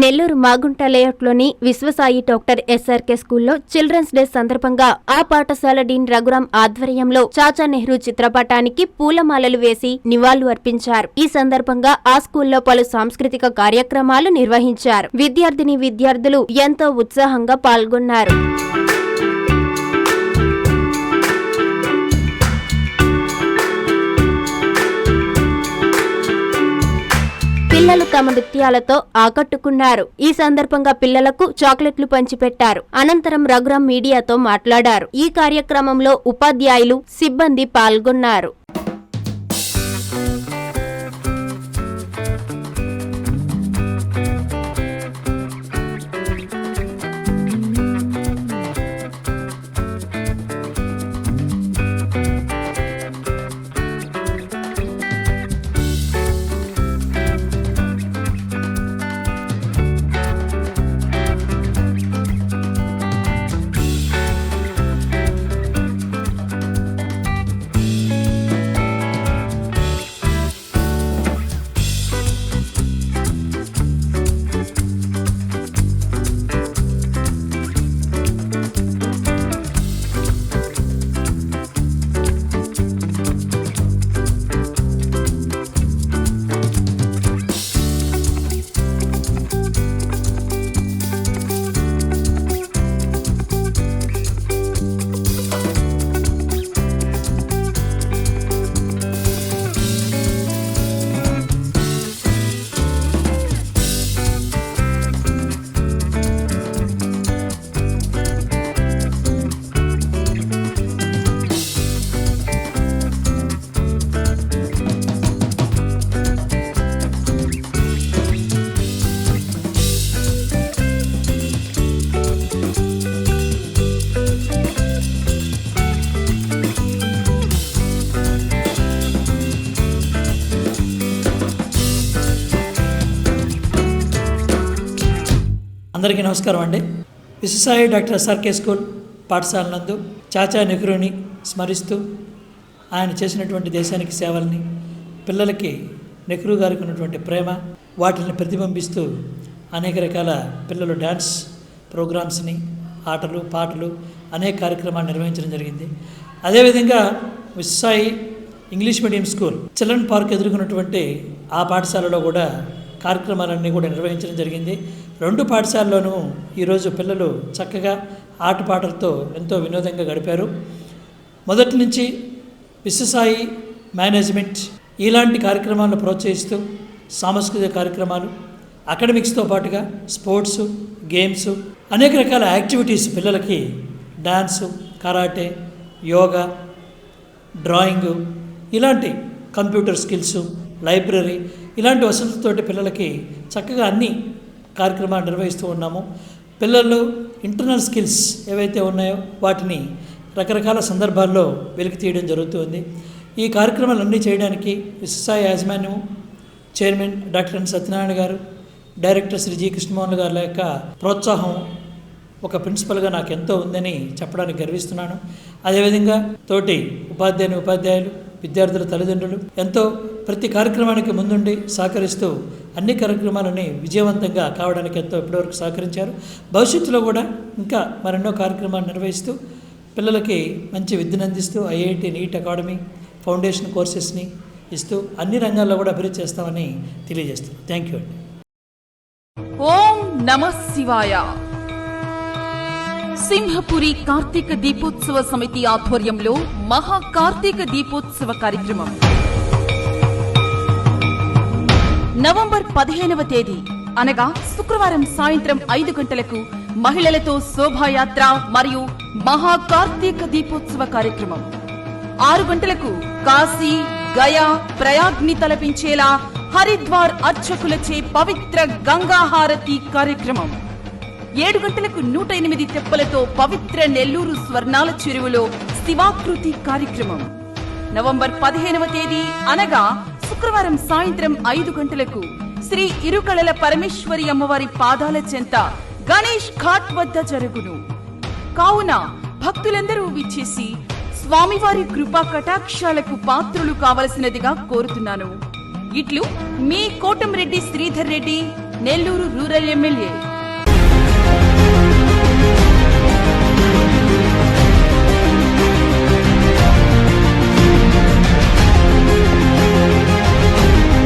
నెల్లూరు మాగుంట లేఅవుట్లోని Viswasai doctor SRK స్కూల్లో children's day సందర్భంగా ఆ పాఠశాల డీన్ రఘురాం ఆధ్వర్యంలో చాచా నెహ్రూ చిత్రపటానికి పూలమాలలు వేసి నివాళులు అర్పించారు. ఈ సందర్భంగా ఆ స్కూల్లో పలు సాంస్కృతిక కార్యక్రమాలు నిర్వహించారు. విద్యార్థిని విద్యార్థులు ఎంతో ఉత్సాహంగా పాల్గొన్నారు. పిల్లలు తమ నృత్యాలతో ఆకట్టుకున్నారు. ఈ సందర్భంగా పిల్లలకు చాక్లెట్లు పంచిపెట్టారు. అనంతరం రఘురాం మీడియాతో మాట్లాడారు. ఈ కార్యక్రమంలో ఉపాధ్యాయులు సిబ్బంది పాల్గొన్నారు. అందరికీ నమస్కారం అండి. విశ్వసాయి డాక్టర్ ఎస్ఆర్కే స్కూల్ పాఠశాల నందు చాచా నెహ్రూని స్మరిస్తూ ఆయన చేసినటువంటి దేశానికి సేవల్ని పిల్లలకి నెహ్రూ గారికి ఉన్నటువంటి ప్రేమ వాటిని ప్రతిబింబిస్తూ అనేక రకాల పిల్లలు డ్యాన్స్ ప్రోగ్రామ్స్ని ఆటలు పాటలు అనేక కార్యక్రమాలు నిర్వహించడం జరిగింది. అదేవిధంగా Vishwasai English medium school children park ఎదుర్కొన్నటువంటి ఆ పాఠశాలలో కూడా కార్యక్రమాలన్నీ కూడా నిర్వహించడం జరిగింది. రెండు పాఠశాలలోనూ ఈరోజు పిల్లలు చక్కగా ఆటపాటలతో ఎంతో వినోదంగా గడిపారు. మొదటి నుంచి విశ్వసాయి మేనేజ్మెంట్ ఇలాంటి కార్యక్రమాలను ప్రోత్సహిస్తూ సాంస్కృతిక కార్యక్రమాలు అకాడమిక్స్తో పాటుగా స్పోర్ట్స్ గేమ్స్ అనేక రకాల యాక్టివిటీస్ పిల్లలకి డాన్సు కరాటే యోగా డ్రాయింగు ఇలాంటి కంప్యూటర్ స్కిల్స్ లైబ్రరీ ఇలాంటి వసతులతోటి పిల్లలకి చక్కగా అన్ని కార్యక్రమాలు నిర్వహిస్తూ ఉన్నాము. పిల్లలు ఇంటర్నల్ స్కిల్స్ ఏవైతే ఉన్నాయో వాటిని రకరకాల సందర్భాల్లో వెలికి తీయడం జరుగుతుంది. ఈ కార్యక్రమాలన్నీ చేయడానికి విశ్వసాయ యాజమాన్యం చైర్మన్ డాక్టర్ ఎన్ సత్యనారాయణ గారు డైరెక్టర్ శ్రీ జి కృష్ణమోహన్ గారి యొక్క ప్రోత్సాహం ఒక ప్రిన్సిపల్గా నాకు ఎంతో ఉందని చెప్పడానికి గర్విస్తున్నాను. అదేవిధంగా తోటి ఉపాధ్యాయుని ఉపాధ్యాయులు విద్యార్థుల తల్లిదండ్రులు ఎంతో ప్రతి కార్యక్రమానికి ముందుండి సహకరిస్తూ అన్ని కార్యక్రమాలని విజయవంతంగా కావడానికి ఎంతో ఇప్పటివరకు సహకరించారు. భవిష్యత్తులో కూడా ఇంకా మరెన్నో కార్యక్రమాలు నిర్వహిస్తూ పిల్లలకి మంచి విద్యను అందిస్తూ ఐఐటి నీట్ అకాడమీ ఫౌండేషన్ కోర్సెస్ని ఇస్తూ అన్ని రంగాల్లో కూడా అభివృద్ధి చేస్తామని తెలియజేస్తాం థ్యాంక్ యూ అండి. ఓం నమ శివాయ. సింహపురి కార్తీక దీపోత్సవ సమితి ఆధ్వర్యంలో మహా కార్తీక దీపోత్సవ కార్యక్రమం. నవంబర్ పదిహేనవ తేదీ. అనగా శుక్రవారం సాయంత్రం ఐదు గంటలకు మహిళలతో శోభాయాత్ర మరియు మహా కార్తీక దీపోత్సవ కార్యక్రమం. ఆరు గంటలకు కాశీ గయా ప్రయాగ్ని తలపించేలా హరిద్వార్ అర్చకులచే పవిత్ర గంగాహారతి కార్యక్రమం. ఏడు గంటలకు నూట ఎనిమిది తెప్పలతో పవిత్ర నెల్లూరు స్వర్ణాల చెరువులో శివాకృతి కార్యక్రమం. నవంబర్ పదిహేనవ తేదీ అనగా శుక్రవారం సాయంత్రం ఐదు గంటలకు శ్రీ ఇరుకళల పరమేశ్వరి అమ్మవారి పాదాల చెంత గణేష్ ఘాట్ వద్ద జరుగును. కావున భక్తులందరూ విచ్చేసి స్వామివారి కృపా కటాక్షాలకు పాత్రులు కావలసినదిగా కోరుతున్నాను. ఇట్లు మీ కోటంరెడ్డి శ్రీధర్ రెడ్డి నెల్లూరు రూరల్ ఎమ్మెల్యే.